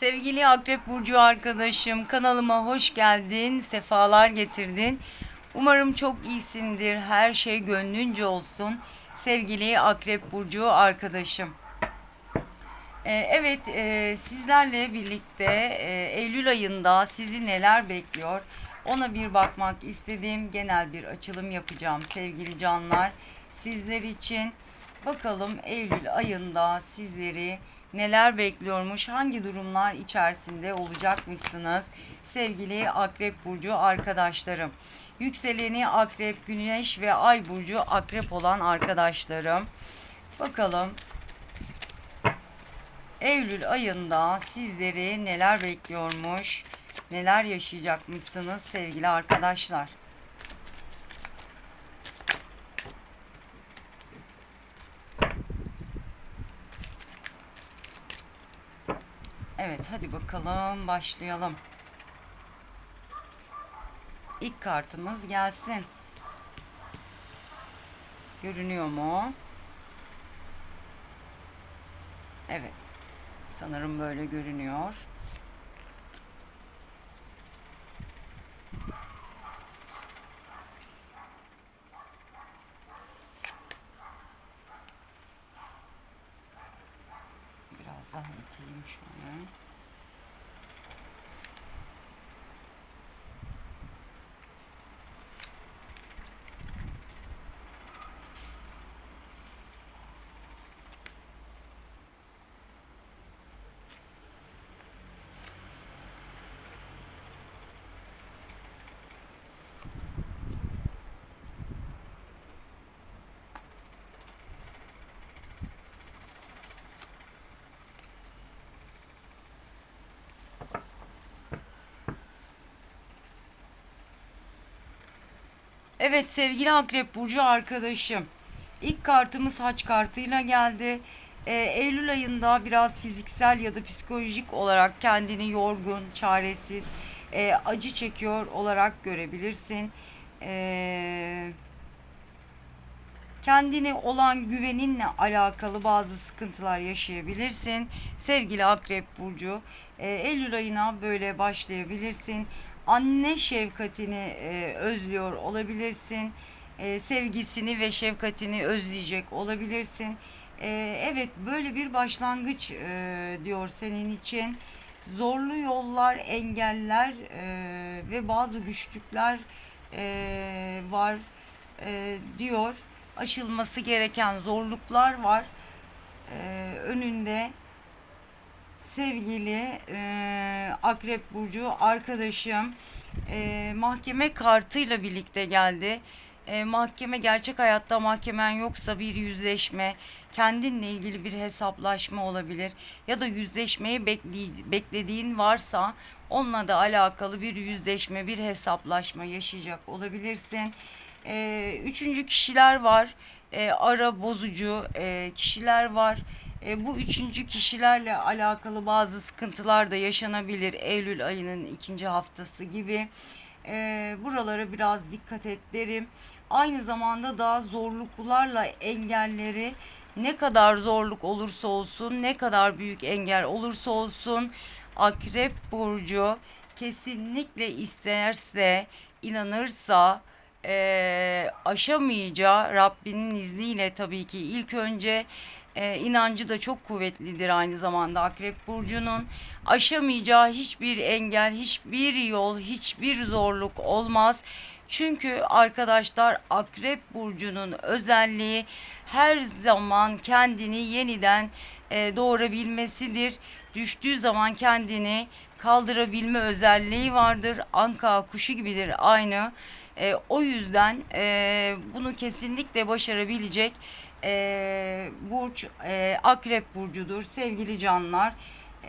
Sevgili Akrep Burcu arkadaşım kanalıma hoş geldin, sefalar getirdin. Umarım çok iyisindir, her şey gönlünce olsun. Sevgili Akrep Burcu arkadaşım. Ee, evet, e, sizlerle birlikte e, Eylül ayında sizi neler bekliyor? Ona bir bakmak istedim. Genel bir açılım yapacağım sevgili canlar. Sizler için bakalım Eylül ayında sizleri neler bekliyormuş, hangi durumlar içerisinde olacakmışsınız sevgili Akrep Burcu arkadaşlarım. Yükseleni Akrep, Güneş ve Ay Burcu Akrep olan arkadaşlarım. Bakalım Eylül ayında sizleri neler bekliyormuş, neler yaşayacakmışsınız sevgili arkadaşlar. Evet hadi bakalım başlayalım. İlk kartımız gelsin. Görünüyor mu? Evet. Sanırım böyle görünüyor. Biraz daha iteyim şunu. Evet sevgili Akrep Burcu arkadaşım. İlk kartımız haç kartıyla geldi. Ee, Eylül ayında biraz fiziksel ya da psikolojik olarak kendini yorgun, çaresiz, e, acı çekiyor olarak görebilirsin. Eee kendine olan güveninle alakalı bazı sıkıntılar yaşayabilirsin. Sevgili Akrep Burcu, e, Eylül ayına böyle başlayabilirsin. Anne şefkatini e, özlüyor olabilirsin. E, sevgisini ve şefkatini özleyecek olabilirsin. E, evet böyle bir başlangıç e, diyor senin için. Zorlu yollar, engeller e, ve bazı güçlükler e, var e, diyor aşılması gereken zorluklar var. Ee, önünde sevgili e, Akrep Burcu arkadaşım e, mahkeme kartıyla birlikte geldi. E, mahkeme gerçek hayatta mahkemen yoksa bir yüzleşme, kendinle ilgili bir hesaplaşma olabilir ya da yüzleşmeyi bekle- beklediğin varsa onunla da alakalı bir yüzleşme, bir hesaplaşma yaşayacak olabilirsin. E, üçüncü kişiler var. E, ara bozucu e, kişiler var. E, bu üçüncü kişilerle alakalı bazı sıkıntılar da yaşanabilir. Eylül ayının ikinci haftası gibi. E, buralara biraz dikkat et derim. Aynı zamanda daha zorluklarla engelleri ne kadar zorluk olursa olsun, ne kadar büyük engel olursa olsun Akrep burcu kesinlikle isterse, inanırsa e, aşamayacağı Rabbinin izniyle tabii ki ilk önce e, inancı da çok kuvvetlidir aynı zamanda Akrep Burcu'nun aşamayacağı hiçbir engel, hiçbir yol, hiçbir zorluk olmaz. Çünkü arkadaşlar Akrep Burcu'nun özelliği her zaman kendini yeniden e, doğurabilmesidir. Düştüğü zaman kendini kaldırabilme özelliği vardır. Anka kuşu gibidir aynı. E, o yüzden e, bunu kesinlikle başarabilecek e, burç e, Akrep burcudur sevgili canlar.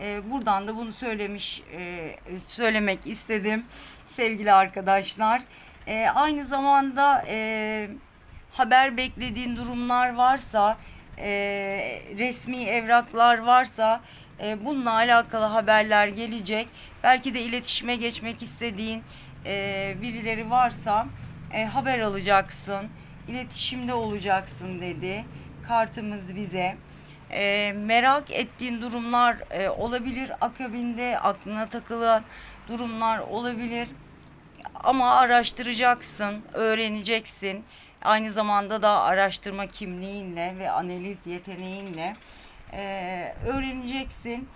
E, buradan da bunu söylemiş e, söylemek istedim sevgili arkadaşlar. E, aynı zamanda e, haber beklediğin durumlar varsa e, resmi evraklar varsa e, bununla alakalı haberler gelecek. Belki de iletişime geçmek istediğin e, birileri varsa e, haber alacaksın, iletişimde olacaksın dedi kartımız bize. E, merak ettiğin durumlar e, olabilir. Akabinde aklına takılan durumlar olabilir. Ama araştıracaksın, öğreneceksin. Aynı zamanda da araştırma kimliğinle ve analiz yeteneğinle e, öğreneceksin.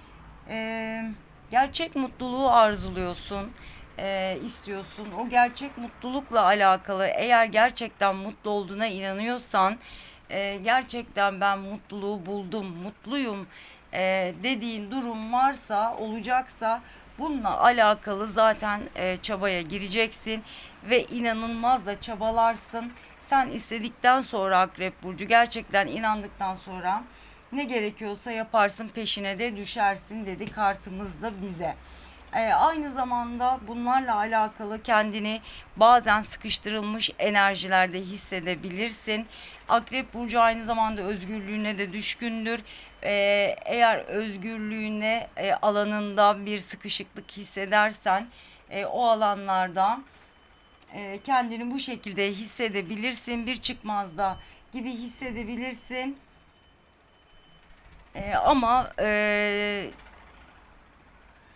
E, gerçek mutluluğu arzuluyorsun, e, istiyorsun. O gerçek mutlulukla alakalı eğer gerçekten mutlu olduğuna inanıyorsan, e, gerçekten ben mutluluğu buldum, mutluyum e, dediğin durum varsa, olacaksa bununla alakalı zaten e, çabaya gireceksin ve inanılmaz da çabalarsın. Sen istedikten sonra Akrep Burcu gerçekten inandıktan sonra ne gerekiyorsa yaparsın peşine de düşersin dedi kartımız da bize. Ee, aynı zamanda bunlarla alakalı kendini bazen sıkıştırılmış enerjilerde hissedebilirsin. Akrep Burcu aynı zamanda özgürlüğüne de düşkündür. Ee, eğer özgürlüğüne e, alanında bir sıkışıklık hissedersen e, o alanlarda e, kendini bu şekilde hissedebilirsin. Bir çıkmazda gibi hissedebilirsin. E, ama e,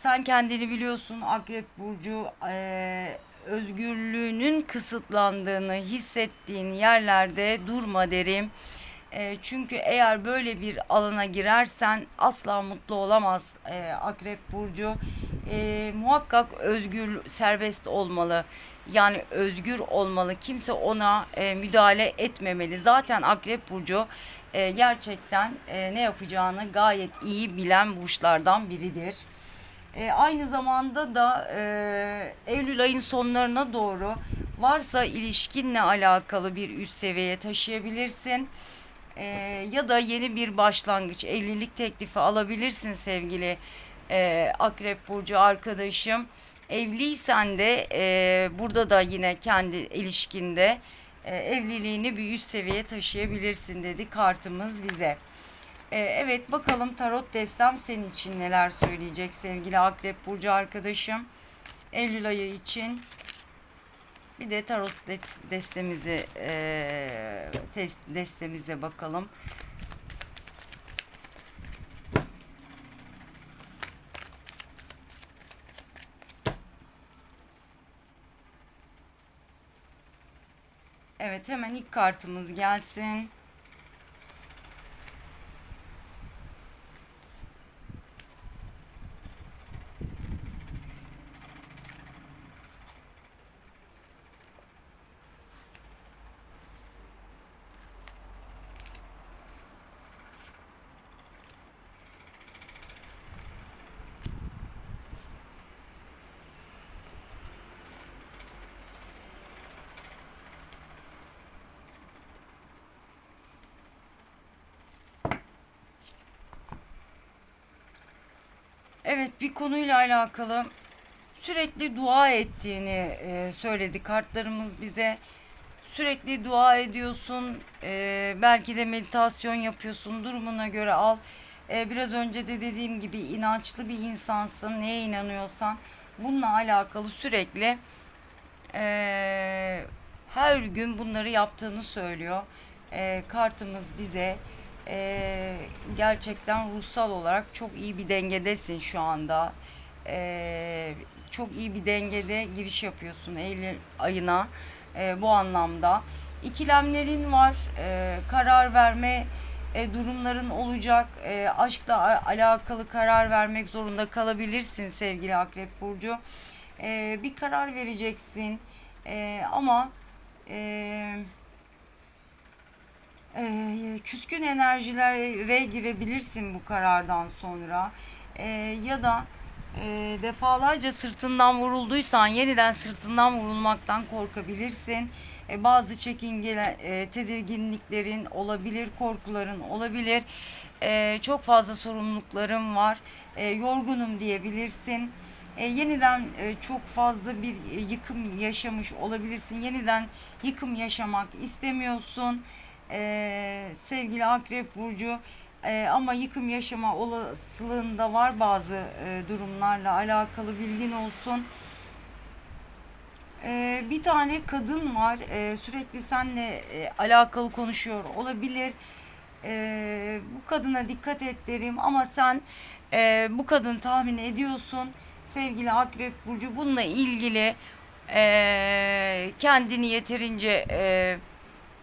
sen kendini biliyorsun Akrep Burcu e, özgürlüğünün kısıtlandığını hissettiğin yerlerde durma derim. E, çünkü eğer böyle bir alana girersen asla mutlu olamaz e, Akrep Burcu. E, muhakkak özgür, serbest olmalı. Yani özgür olmalı. Kimse ona e, müdahale etmemeli. Zaten Akrep Burcu e, gerçekten e, ne yapacağını gayet iyi bilen burçlardan biridir. E, aynı zamanda da e, Eylül ayın sonlarına doğru varsa ilişkinle alakalı bir üst seviyeye taşıyabilirsin. E, ya da yeni bir başlangıç, evlilik teklifi alabilirsin sevgili e, Akrep Burcu arkadaşım. Evliysen de e, burada da yine kendi ilişkinde e, evliliğini bir üst seviyeye taşıyabilirsin dedi kartımız bize. Ee, evet bakalım tarot destem senin için neler söyleyecek sevgili Akrep Burcu arkadaşım. Eylül ayı için bir de tarot destemizi e, test, destemize bakalım. Evet hemen ilk kartımız gelsin. Evet bir konuyla alakalı sürekli dua ettiğini e, söyledi kartlarımız bize. Sürekli dua ediyorsun, e, belki de meditasyon yapıyorsun, durumuna göre al. E, biraz önce de dediğim gibi inançlı bir insansın, neye inanıyorsan bununla alakalı sürekli e, her gün bunları yaptığını söylüyor. E, kartımız bize e, gerçekten ruhsal olarak çok iyi bir dengedesin şu anda. E, çok iyi bir dengede giriş yapıyorsun Eylül ayına e, bu anlamda. İkilemlerin var, e, karar verme e, durumların olacak. E, aşkla alakalı karar vermek zorunda kalabilirsin sevgili Akrep Burcu. E, bir karar vereceksin e, ama... E, e, küskün enerjilere girebilirsin bu karardan sonra e, ya da e, defalarca sırtından vurulduysan yeniden sırtından vurulmaktan korkabilirsin. E, bazı çekingeler, e, tedirginliklerin olabilir, korkuların olabilir. E, çok fazla sorumluluklarım var, e, yorgunum diyebilirsin. E, yeniden e, çok fazla bir yıkım yaşamış olabilirsin. Yeniden yıkım yaşamak istemiyorsun e, sevgili Akrep Burcu e, ama yıkım yaşama olasılığında var bazı e, durumlarla alakalı bilgin olsun. E, bir tane kadın var e, sürekli seninle e, alakalı konuşuyor olabilir. e, bu kadına dikkat et derim ama sen e, bu kadın tahmin ediyorsun sevgili Akrep Burcu bununla ilgili e, kendini yeterince e,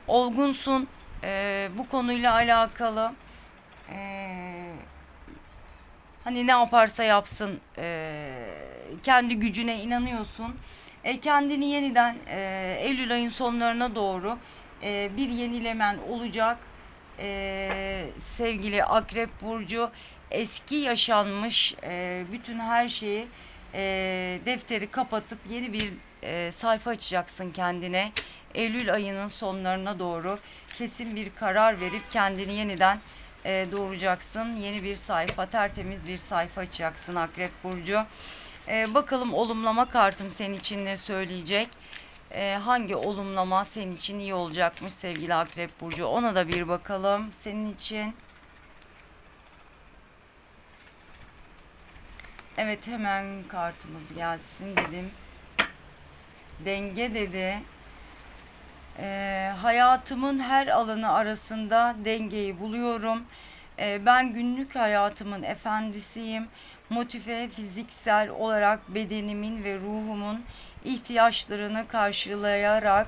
olgunsun e, bu konuyla alakalı e, hani ne yaparsa yapsın e, kendi gücüne inanıyorsun. E, kendini yeniden e, Eylül ayın sonlarına doğru e, bir yenilemen olacak. E, sevgili Akrep Burcu eski yaşanmış e, bütün her şeyi e, defteri kapatıp yeni bir e, sayfa açacaksın kendine. Eylül ayının sonlarına doğru kesin bir karar verip kendini yeniden e, doğuracaksın. Yeni bir sayfa, tertemiz bir sayfa açacaksın Akrep Burcu. E, bakalım olumlama kartım senin için ne söyleyecek? E, hangi olumlama senin için iyi olacakmış sevgili Akrep Burcu? Ona da bir bakalım senin için. Evet hemen kartımız gelsin dedim. Denge dedi. Ee, hayatımın her alanı arasında dengeyi buluyorum. Ee, ben günlük hayatımın efendisiyim. Motive fiziksel olarak bedenimin ve ruhumun ihtiyaçlarını karşılayarak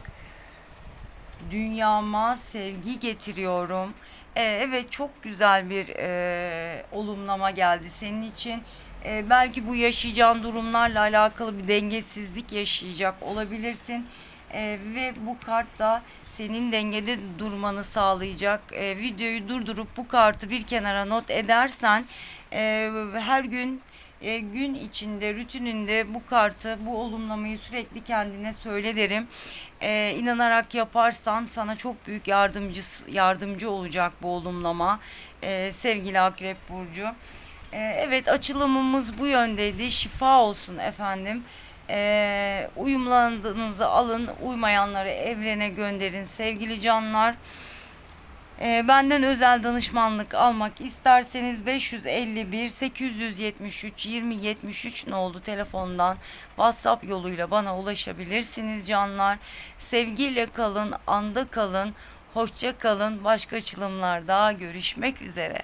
dünyama sevgi getiriyorum. Ee, evet çok güzel bir e, olumlama geldi senin için. Ee, belki bu yaşayacağın durumlarla alakalı bir dengesizlik yaşayacak olabilirsin. Ee, ve bu kart da senin dengede durmanı sağlayacak. Ee, videoyu durdurup bu kartı bir kenara not edersen e, her gün e, gün içinde rutininde bu kartı bu olumlamayı sürekli kendine söyle derim. E, inanarak yaparsan sana çok büyük yardımcı yardımcı olacak bu olumlama e, sevgili Akrep Burcu. E, evet açılımımız bu yöndeydi. Şifa olsun efendim. E, uyumlandığınızı alın, uymayanları evrene gönderin sevgili canlar. E, benden özel danışmanlık almak isterseniz 551 873 20 73 ne oldu telefondan WhatsApp yoluyla bana ulaşabilirsiniz canlar. Sevgiyle kalın, anda kalın, hoşça kalın. Başka açılımlarda görüşmek üzere.